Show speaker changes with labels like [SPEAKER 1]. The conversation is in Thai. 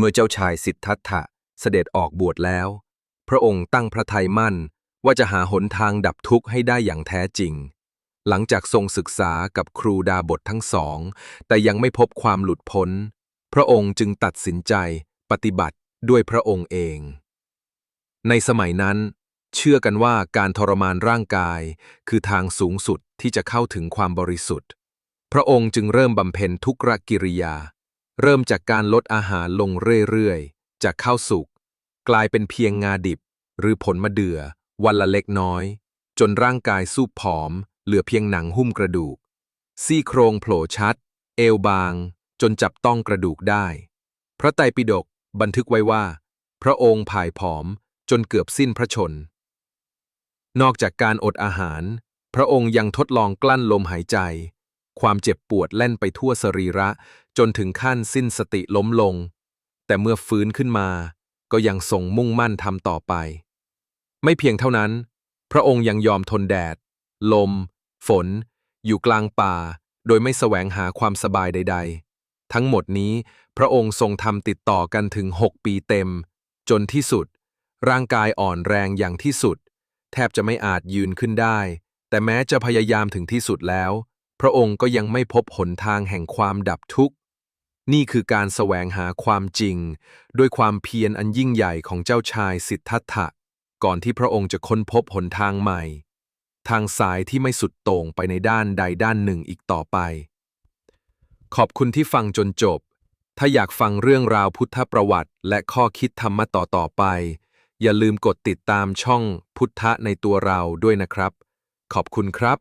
[SPEAKER 1] เมื่อเจ้าชายสิทธัตถะเสด็จออกบวชแล้ว พระองค์ตั้งพระทัยมั่นว่าจะหาหนทางดับทุกข์ให้ได้อย่างแท้จริง หลังจากทรงศึกษากับครูดาบททั้งสอง แต่ยังไม่พบความหลุดพ้น พระองค์จึงตัดสินใจปฏิบัติด้วยพระองค์เอง ในสมัยนั้น เชื่อกันว่าการทรมานร่างกาย คือทางสูงสุดที่จะเข้าถึงความบริสุทธิ์ พระองค์จึงเริ่มบำเพ็ญทุกรกิริยา เริ่มจากการลดอาหารลงเรื่อยๆ จากข้าวสุกกลายเป็นเพียงงาดิบ หรือผลมะเดื่อ วันละเล็กน้อย จนร่างกายสูบผอม เหลือเพียงหนังหุ้มกระดูก ซี่โครงโผล่ชัด เอวบาง จนจับต้องกระดูกได้ พระไตรปิฎกบันทึกไว้ว่า พระองค์ผายผอมจนเกือบสิ้นพระชน นอกจากการอดอาหาร พระองค์ยังทดลองกลั้นลมหายใจ ความเจ็บปวดแล่นไปทั่วสรีระ จนถึงขั้นสิ้นสติล้มลง แต่เมื่อฟื้นขึ้นมา ก็ยังทรงมุ่งมั่นทำต่อไป ไม่เพียงเท่านั้น พระองค์ยังยอมทนแดด ลม ฝน อยู่กลางป่า โดยไม่แสวงหาความสบายใด ๆ ทั้งหมดนี้พระองค์ทรงทำติดต่อกันถึงหกปีเต็ม จนที่สุด ร่างกายอ่อนแรงอย่างที่สุด แทบจะไม่อาจยืนขึ้นได้ แต่แม้จะพยายามถึงที่สุดแล้ว พระองค์ก็ยังไม่พบหนทางแห่งความดับทุกข์ นี่คือการแสวงหาความจริง ด้วยความเพียรอันยิ่งใหญ่ของเจ้าชายสิทธัตถะ ก่อนที่พระองค์จะค้นพบหนทางใหม่ ทางสายที่ไม่สุดโต่งไปในด้านใดด้านหนึ่งอีกต่อไป ขอบคุณที่ฟังจนจบ ถ้าอยากฟังเรื่องราวพุทธประวัติและข้อคิดธรรมะต่อต่อไป อย่าลืมกดติดตามช่องพุทธะในตัวเราด้วยนะครับ ขอบคุณครับ